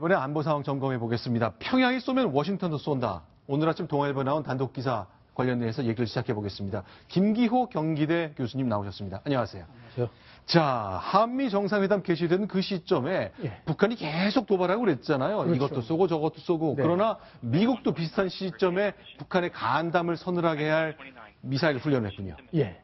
이번에 안보 상황 점검해 보겠습니다. 평양이 쏘면 워싱턴도 쏜다. 오늘 아침 동아일보 나온 단독 기사 관련해서 얘기를 시작해 보겠습니다. 김기호 경기대 교수님 나오셨습니다. 안녕하세요. 자, 한미 정상회담 개시된 그 시점에 예. 북한이 계속 도발하고 그랬잖아요. 그렇죠. 이것도 쏘고 저것도 쏘고. 네. 그러나 미국도 비슷한 시점에 북한의 간담을 서늘하게 할 미사일 훈련을 했군요. 예.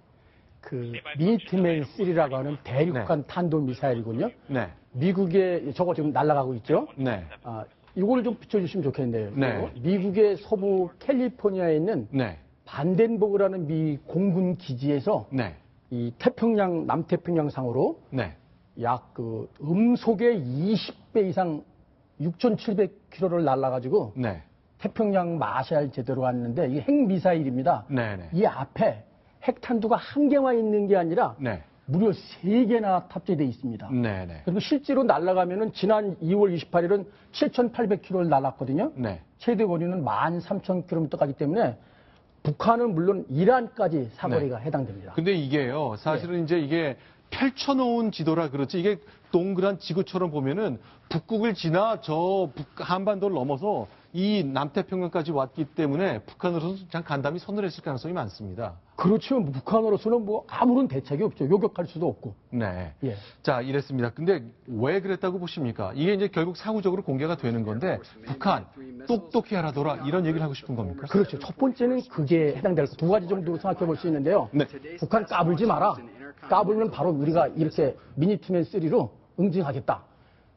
그 미니트맨 3라고 하는 대륙간 탄도 미사일이군요. 네. 미국의 저거 지금 날아가고 있죠. 네. 아, 이걸 좀 비춰주시면 좋겠네요. 네. 미국의 서부 캘리포니아에 있는 네. 반덴버그라는 미 공군 기지에서 네. 이 태평양 남태평양 상으로 네. 약그 음속의 20배 이상 6,700km를 날아가지고 네. 태평양 마샬 제대로 왔는데 이게 핵 미사일입니다. 네. 네. 이 앞에 핵탄두가 한 개만 있는 게 아니라 네. 무려 세 개나 탑재되어 있습니다. 네. 네. 그리고 실제로 날아가면은 지난 2월 28일은 7,800km를 날았거든요. 네. 최대 거리는 13,000km 가기 때문에 북한은 물론 이란까지 사거리가 해당됩니다. 근데 이게요, 사실은 이제 이게 펼쳐놓은 지도라 그렇지, 이게 동그란 지구처럼 보면은 북극을 지나 저 북- 한반도를 넘어서 이 남태평양까지 왔기 때문에 북한으로서는 그냥 간담이 서늘했을 가능성이 많습니다. 그렇죠. 북한으로서는 뭐 아무런 대책이 없죠. 요격할 수도 없고. 네. 예. 자, 이랬습니다. 근데 왜 그랬다고 보십니까? 이게 이제 결국 사후적으로 공개가 되는 건데, 북한, 똑똑히 하라더라, 이런 얘기를 하고 싶은 겁니까? 그렇죠. 첫 번째는 그게 해당될 두 가지 정도로 생각해 볼 수 있는데요. 네. 북한 까불지 마라. 까불면 바로 우리가 이렇게 미니트맨 3로 응징하겠다.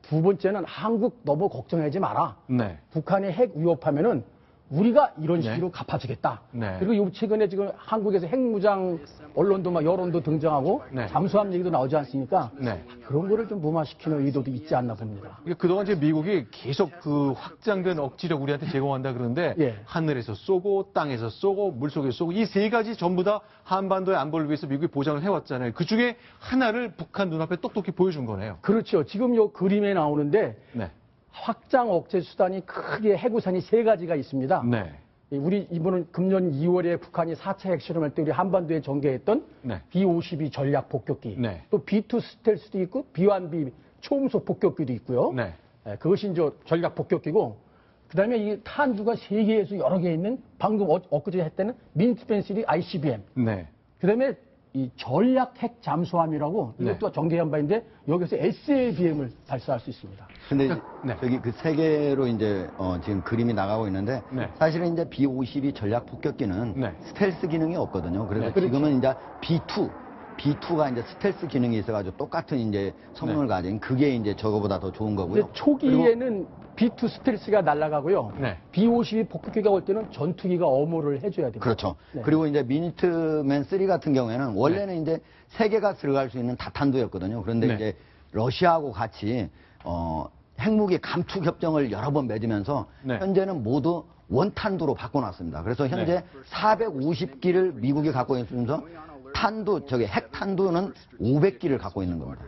두 번째는 한국 너무 걱정하지 마라. 네. 북한이 핵 위협하면은 우리가 이런 네. 식으로 갚아주겠다. 네. 그리고 요 최근에 지금 한국에서 핵무장 언론도 막 여론도 등장하고 네. 잠수함 얘기도 나오지 않습니까? 네. 그런 거를 좀 무마시키는 의도도 있지 않나 봅니다. 그동안 이제 미국이 계속 그 확장된 억지력 우리한테 제공한다 그러는데 예. 하늘에서 쏘고 땅에서 쏘고 물속에서 쏘고 이 세 가지 전부 다 한반도의 안보를 위해서 미국이 보장을 해왔잖아요. 그 중에 하나를 북한 눈앞에 똑똑히 보여준 거네요. 그렇죠. 지금 요 그림에 나오는데 네. 확장 억제 수단이 크게 해구산이 세 가지가 있습니다. 네. 이 우리 이번은 금년 2월에 북한이 4차 핵실험할 때 우리 한반도에 전개했던 네. B-52 전략 폭격기, 네. 또 B-2 스텔스도 있고 B-1B 초음속 폭격기도 있고요. 네. 예, 그것이 이제 전략 폭격기고, 그다음에 이 탄두가 세 개에서 여러 개 있는 방금 어, 엊그제 했다는 민스펜시리 ICBM, 네. 그다음에 이 전략 핵 잠수함이라고 네. 이것도 전개한 바인데 여기서 SLBM을 발사할 수 있습니다. 근데 이제 네. 저기 그 세 개로 이제 어 지금 그림이 나가고 있는데 네. 사실은 이제 B52 전략 폭격기는 네. 스텔스 기능이 없거든요. 그래서 네, 그렇죠. 지금은 이제 B2 B2가 이제 스텔스 기능이 있어가지고 똑같은 이제 성능을 네. 가진 그게 이제 저거보다 더 좋은 거고요. 초기에는 B2 스텔스가 날아가고요. 네. B52 폭격기가 올 때는 전투기가 어모를 해줘야 됩니다. 그렇죠. 네. 그리고 이제 미니트맨 3 같은 경우에는 원래는 이제 세 개가 들어갈 수 있는 다탄두였거든요. 그런데 네. 이제 러시아하고 같이 어 핵무기 감축 협정을 여러 번 맺으면서 네. 현재는 모두 원탄두로 바꿔놨습니다. 그래서 네. 450기를 미국이 갖고 있으면서 탄두 저기 핵탄두는 500기를 갖고 있는 겁니다.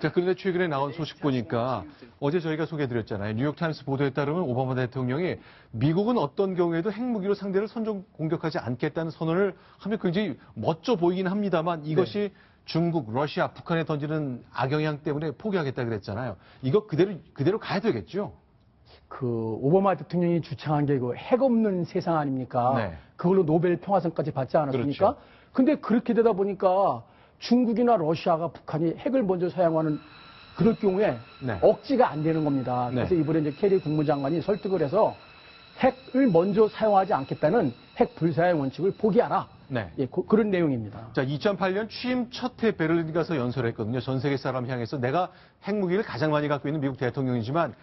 자, 그런데 최근에 나온 소식 보니까 어제 저희가 소개해드렸잖아요. 뉴욕타임스 보도에 따르면 오바마 대통령이 미국은 어떤 경우에도 핵무기로 상대를 선전 공격하지 않겠다는 선언을 하면 굉장히 멋져 보이긴 합니다만 이것이 중국, 러시아, 북한에 던지는 악영향 때문에 포기하겠다 그랬잖아요. 이거 그대로, 그대로 가야 되겠죠? 그 오바마 대통령이 주창한 게 그 핵 없는 세상 아닙니까? 네. 그걸로 노벨 평화상까지 받지 않았습니까? 그렇죠. 근데 그렇게 되다 보니까 중국이나 러시아가 북한이 핵을 먼저 사용하는 그럴 경우에 네. 억지가 안 되는 겁니다. 네. 그래서 이번에 이제 케리 국무장관이 설득을 해서 핵을 먼저 사용하지 않겠다는 핵 불사용 원칙을 포기하라. 네. 예, 그, 런 내용입니다. 자, 2008년 취임 첫 해 베를린 가서 연설했거든요. 전 세계 사람 향해서 내가 핵무기를 가장 많이 갖고 있는 미국 대통령이지만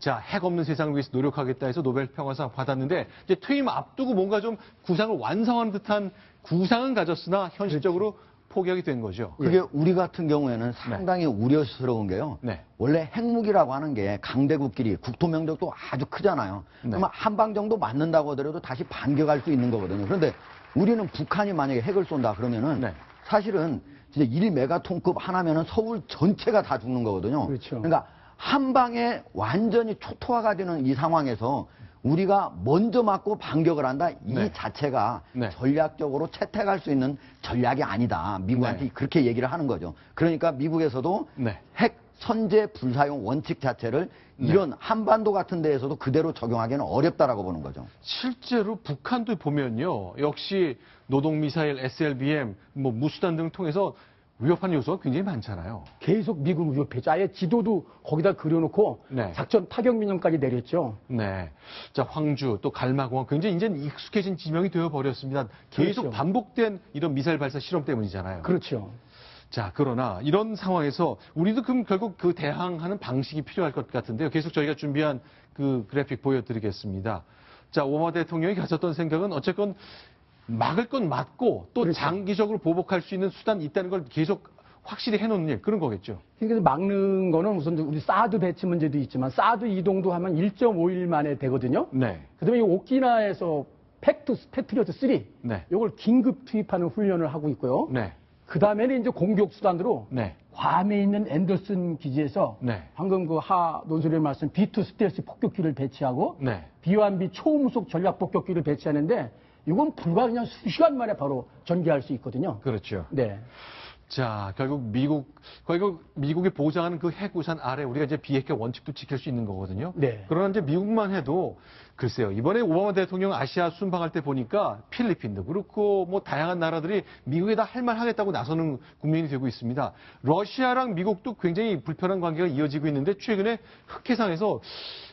자, 핵 없는 세상을 위해서 노력하겠다 해서 노벨 평화상 받았는데 이제 퇴임 앞두고 뭔가 좀 구상을 완성하는 듯한 구상은 가졌으나 현실적으로 포기하게 된 거죠. 그게 우리 같은 경우에는 상당히 우려스러운 게요. 네. 원래 핵무기라고 하는 게 강대국끼리 국토 면적도 아주 크잖아요. 네. 그러면 한 방 정도 맞는다고 하더라도 다시 반격할 수 있는 거거든요. 그런데 우리는 북한이 만약에 핵을 쏜다 그러면은 네. 사실은 진짜 1메가톤급 하나면은 서울 전체가 다 죽는 거거든요. 그렇죠. 그러니까 한 방에 완전히 초토화가 되는 이 상황에서 우리가 먼저 맞고 반격을 한다. 이 네. 자체가 네. 전략적으로 채택할 수 있는 전략이 아니다. 미국한테 네. 그렇게 얘기를 하는 거죠. 그러니까 미국에서도 네. 핵 선제 불사용 원칙 자체를 이런 한반도 같은 데에서도 그대로 적용하기는 어렵다라고 보는 거죠. 실제로 북한도 보면요. 역시 노동미사일, SLBM, 뭐 무수단 등을 통해서 위협하는 요소가 굉장히 많잖아요. 계속 미국 위협했죠. 아예 지도도 거기다 그려놓고 네. 작전 타격 민령까지 내렸죠. 네. 자, 황주, 또 갈마공항 굉장히 이제 익숙해진 지명이 되어 버렸습니다. 계속 그렇죠. 반복된 이런 미사일 발사 실험 때문이잖아요. 그렇죠. 자, 그러나 이런 상황에서 우리도 그럼 결국 그 대항하는 방식이 필요할 것 같은데요. 계속 저희가 준비한 그 그래픽 보여드리겠습니다. 자, 오바마 대통령이 가졌던 생각은 어쨌건 막을 건 맞고 또 그렇죠. 장기적으로 보복할 수 있는 수단이 있다는 걸 계속 확실히 해놓는 일 그런 거겠죠. 그러니까 막는 거는 우선 우리 사드 배치 문제도 있지만 사드 이동도 하면 1.5일 만에 되거든요. 네. 그다음에 이 오키나에서 팩트 패트리어트 3 네. 이걸 긴급 투입하는 훈련을 하고 있고요. 네. 그다음에는 이제 공격 수단으로 네. 괌에 있는 앤더슨 기지에서 네. 방금 그 하 논설위원 말씀 B2 스텔스 폭격기를 배치하고 네. B1B 초음속 전략 폭격기를 배치하는데 이건 불과 그냥 수시간 만에 바로 전개할 수 있거든요. 그렇죠. 네. 자, 결국 미국, 결국 미국이 보장하는 그 핵우산 아래 우리가 이제 비핵화 원칙도 지킬 수 있는 거거든요. 네. 그러나 이제 미국만 해도 글쎄요. 이번에 오바마 대통령 아시아 순방할 때 보니까 필리핀도 그렇고 뭐 다양한 나라들이 미국에다 할 말 하겠다고 나서는 국면이 되고 있습니다. 러시아랑 미국도 굉장히 불편한 관계가 이어지고 있는데 최근에 흑해상에서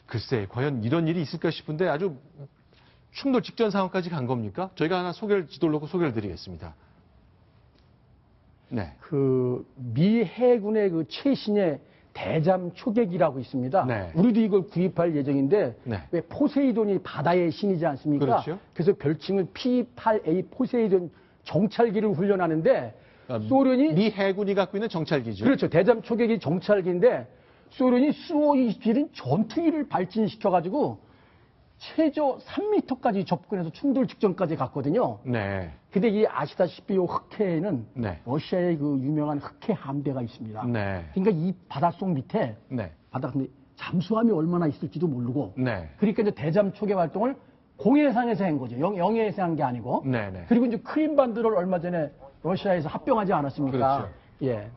글쎄 과연 이런 일이 있을까 싶은데 아주 충돌 직전 상황까지 간 겁니까? 저희가 하나 소개를 지도를 놓고 소개를 드리겠습니다. 네. 그 미 해군의 그 최신의 대잠 초계기라고 있습니다. 네. 우리도 이걸 구입할 예정인데 네. 왜 포세이돈이 바다의 신이지 않습니까? 그렇죠. 래서 별칭은 P-8A 포세이돈 정찰기를 훈련하는데 아, 소련이 미 해군이 갖고 있는 정찰기죠. 그렇죠. 대잠 초계기 정찰기인데 소련이 수호-27인 전투기를 발진시켜 가지고 최저 3m까지 접근해서 충돌 직전까지 갔거든요. 네. 근데 이 아시다시피 이 흑해에는 네. 러시아의 그 유명한 흑해 함대가 있습니다. 네. 그러니까 이 바닷속 밑에 네. 바다 근데 잠수함이 얼마나 있을지도 모르고 네. 그러니까 이제 대잠 초계 활동을 공해상에서 한 거죠. 영, 영해에서 한 게 아니고. 네, 네. 그리고 이제 크림반도를 얼마 전에 러시아에서 합병하지 않았습니까? 그렇죠. 예.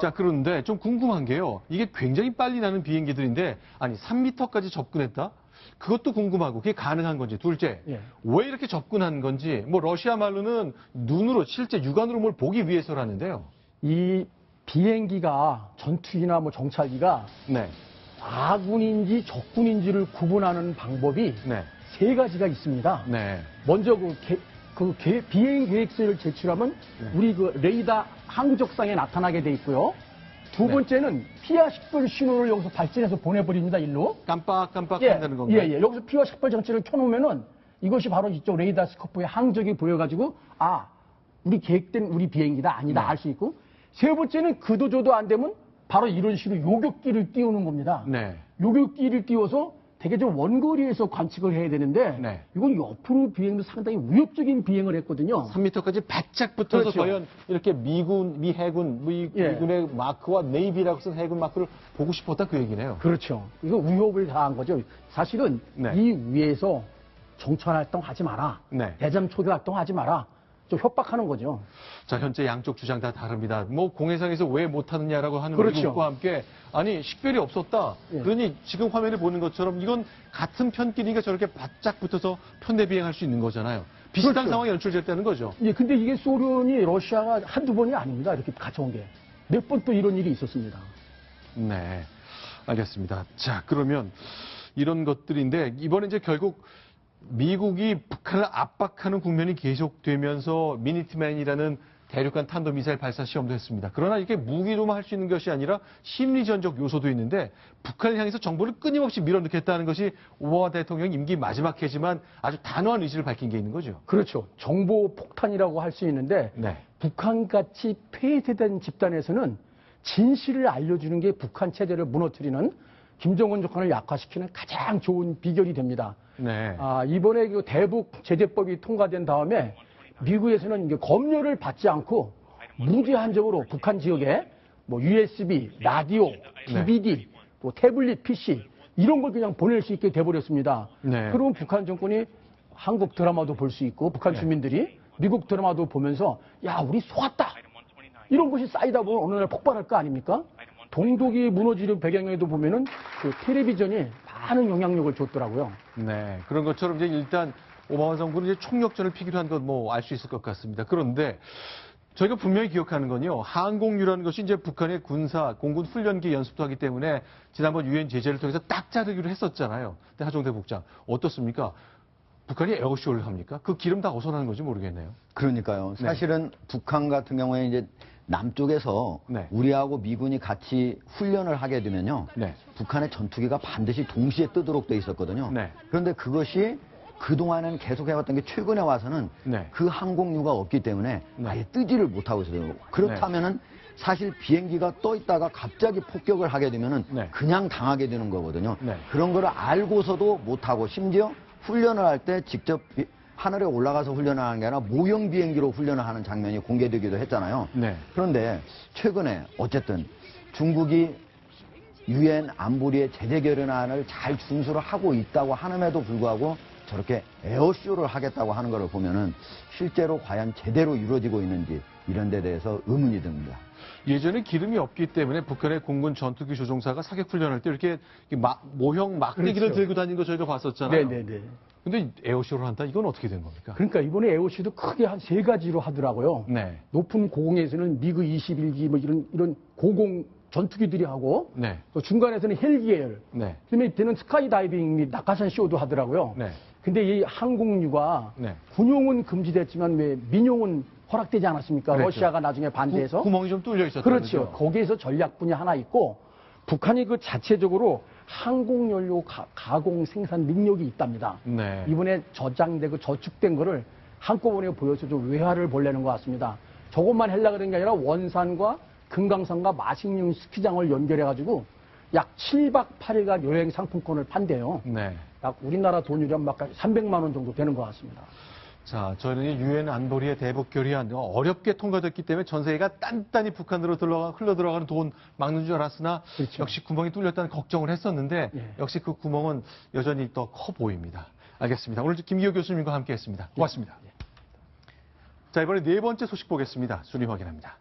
자, 그런데 좀 궁금한 게요. 이게 굉장히 빨리 나는 비행기들인데, 아니, 3m까지 접근했다? 그것도 궁금하고, 그게 가능한 건지. 둘째, 예. 왜 이렇게 접근한 건지, 뭐, 러시아 말로는 눈으로, 실제 육안으로 뭘 보기 위해서라는데요. 이 비행기가 전투기나 뭐 정찰기가 네. 아군인지 적군인지를 구분하는 방법이 네. 세 가지가 있습니다. 네. 먼저 그, 계- 그 계- 비행 계획서를 제출하면 네. 우리 그 레이더 항적상에 나타나게 돼 있고요. 두 네. 번째는 피와 식별 신호를 여기서 발진해서 보내버립니다, 일로. 깜빡깜빡 예, 한다는 건가요? 예, 예. 여기서 피와 식별 장치를 켜놓으면은 이것이 바로 이쪽 레이더 스코프의 항적이 보여가지고 아, 우리 계획된 우리 비행기다 아니다 네. 알수 있고 세 번째는 그도저도 안 되면 바로 이런 식으로 요격기를 띄우는 겁니다. 네. 요격기를 띄워서 되게 좀 원거리에서 관측을 해야 되는데 네. 이건 옆으로 비행도 상당히 위협적인 비행을 했거든요. 3m까지 바짝 붙어서 그렇죠. 과연 이렇게 미군, 미 해군, 미, 예. 미군의 마크와 네이비라고 쓴 해군 마크를 보고 싶었다 그 얘기네요. 그렇죠. 이거 위협을 가한 거죠. 사실은 네. 이 위에서 정찰 활동 하지 마라. 네. 대잠 초계 활동 하지 마라. 좀 협박하는 거죠. 자, 현재 양쪽 주장 다 다릅니다. 뭐 공해상에서 왜 못하느냐라고 하는 그렇죠. 미국과 함께 아니 식별이 없었다. 예. 그러니 지금 화면에 보는 것처럼 이건 같은 편끼리가 저렇게 바짝 붙어서 편대 비행할 수 있는 거잖아요. 비슷한 그렇죠. 상황이 연출됐다는 거죠. 예, 근데 이게 소련이 러시아가 한두 번이 아닙니다. 이렇게 갇혀온 게. 몇 번 또 이런 일이 있었습니다. 네, 알겠습니다. 자, 그러면 이런 것들인데 이번에 이제 결국 미국이 북한을 압박하는 국면이 계속되면서 미니트맨이라는 대륙간 탄도미사일 발사 시험도 했습니다. 그러나 이게 무기로만 할 수 있는 것이 아니라 심리전적 요소도 있는데 북한을 향해서 정보를 끊임없이 밀어넣겠다는 것이 오바마 대통령 임기 마지막 해지만 아주 단호한 의지를 밝힌 게 있는 거죠. 그렇죠. 정보 폭탄이라고 할 수 있는데 네. 북한같이 폐쇄된 집단에서는 진실을 알려주는 게 북한 체제를 무너뜨리는 김정은 정권을 약화시키는 가장 좋은 비결이 됩니다. 네. 아, 이번에 그 대북 제재법이 통과된 다음에 미국에서는 검열을 받지 않고 무제한적으로 북한 지역에 뭐 USB, 라디오, DVD, 뭐 태블릿 PC 이런 걸 그냥 보낼 수 있게 돼버렸습니다. 네. 그러면 북한 정권이 한국 드라마도 볼 수 있고 북한 주민들이 미국 드라마도 보면서 야 우리 속았다 이런 것이 쌓이다 보면 어느 날 폭발할 거 아닙니까? 동독이 무너지는 배경에도 보면은 그 텔레비전이 많은 영향력을 줬더라고요. 네, 그런 것처럼 이제 일단 오바마 정부는 이제 총력전을 피기로 한건뭐알 수 있을 것 같습니다. 그런데 저희가 분명히 기억하는 건요, 항공유라는 것이 이제 북한의 군사, 공군 훈련기 연습도 하기 때문에 지난번 유엔 제재를 통해서 딱 자르기로 했었잖아요. 근데 하종대 국장, 어떻습니까? 북한이 에어쇼를 합니까? 그 기름 다 나는 건지 모르겠네요. 그러니까요. 네. 사실은 북한 같은 경우에 이제 남쪽에서 네. 우리하고 미군이 같이 훈련을 하게 되면요. 네. 북한의 전투기가 반드시 동시에 뜨도록 돼 있었거든요. 네. 그런데 그것이 그동안은 계속 해왔던 게 최근에 와서는 네. 그 항공유가 없기 때문에 네. 아예 뜨지를 못하고 있어요. 그렇다면은 사실 비행기가 떠 있다가 갑자기 폭격을 하게 되면은 네. 그냥 당하게 되는 거거든요. 네. 그런 거를 알고서도 못하고 심지어 훈련을 할 때 직접 비- 하늘에 올라가서 훈련을 하는 게 아니라 모형 비행기로 훈련을 하는 장면이 공개되기도 했잖아요. 네. 그런데 최근에 어쨌든 중국이 유엔 안보리의 제재 결의안을 잘 준수를 하고 있다고 하는에도 불구하고 저렇게 에어쇼를 하겠다고 하는 것을 보면은 실제로 과연 제대로 이루어지고 있는지 이런 데 대해서 의문이 듭니다. 예전에 기름이 없기 때문에 북한의 공군 전투기 조종사가 사격 훈련할 때 이렇게 마- 모형 막대기를 그렇죠. 들고 다니는 거 저희가 봤었잖아요. 네네네. 근데 에어쇼를 한다? 이건 어떻게 된 겁니까? 그러니까 이번에 에오시도 크게 한 세 가지로 하더라고요. 네. 높은 고공에서는 미그 21기 뭐 이런 이런 고공 전투기들이 하고 네. 또 중간에서는 헬기 계열 네. 그다음에 때는 스카이 다이빙 및 낙하산 쇼도 하더라고요. 네. 근데 이 항공유가 네. 군용은 금지됐지만 왜 민용은 허락되지 않았습니까? 그랬죠. 러시아가 나중에 반대해서 구, 멍이좀 뚫려 있었죠. 그렇죠. 거기에서 전략분이 하나 있고 북한이 그 자체적으로 항공 연료 가, 공 생산 능력이 있답니다. 네. 이번에 저장되고 저축된 거를 한꺼번에 보여서 좀 외화를 보려는 것 같습니다. 저것만 하려고 그런 게 아니라 원산과 금강산과 마식령 스키장을 연결해가지고 약 7박 8일간 여행 상품권을 판대요. 네. 약 우리나라 돈으로 한 300만 원 정도 되는 것 같습니다. 자, 저희는 이 유엔 안보리의 대북 결의안 어렵게 통과됐기 때문에 전 세계가 단단히 북한으로 들어가, 흘러 들어가는 돈 막는 줄 알았으나 그렇죠. 역시 구멍이 뚫렸다는 걱정을 했었는데 예. 역시 그 구멍은 여전히 더 커 보입니다. 알겠습니다. 오늘 김기호 교수님과 함께했습니다. 고맙습니다. 자, 이번에 네 번째 소식 보겠습니다. 순위 확인합니다.